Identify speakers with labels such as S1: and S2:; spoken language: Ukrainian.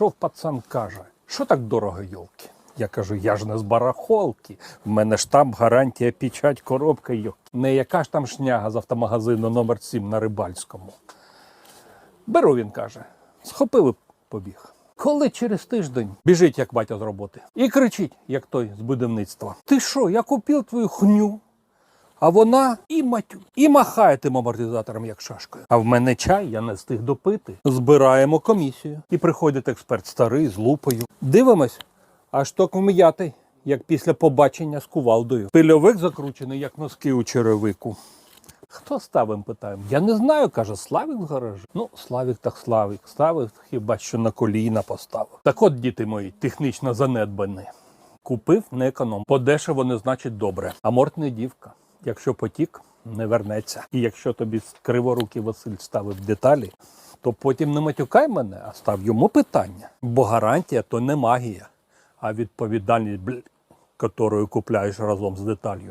S1: Підійшов пацан, каже, що так дорого йолки? Я кажу, я ж не з барахолки. В мене штамп, гарантія, печать, коробка йолки. Не яка ж там шняга з автомагазину номер 7 на Рибальському. Беру, він каже. Схопив і побіг. Коли через тиждень біжить, як батя з роботи, і кричить, як той з будівництва: Ти що, я купив твою хню? А вона і матю, і махає тим амортизатором, як шашкою. А в мене чай, я не встиг допити. Збираємо комісію. І приходить експерт старий з лупою. Дивимось, аж ток вм'ятий, як після побачення з кувалдою. Пильовик закручений, як носки у черевику. Хто ставим, питаємо? Я не знаю, каже, Славік з гаражу. Ну, Славік так Славік. Ставив хіба що на коліна поставив. Так от, діти мої, технічно занедбані. Купив не економ. Подешево не значить добре. А морт не дівка. Якщо потік, не вернеться. І якщо тобі криворукий Василь ставив деталі, то потім не матюкай мене, а став йому питання. Бо гарантія то не магія, а відповідальність, которую купляєш разом з деталью.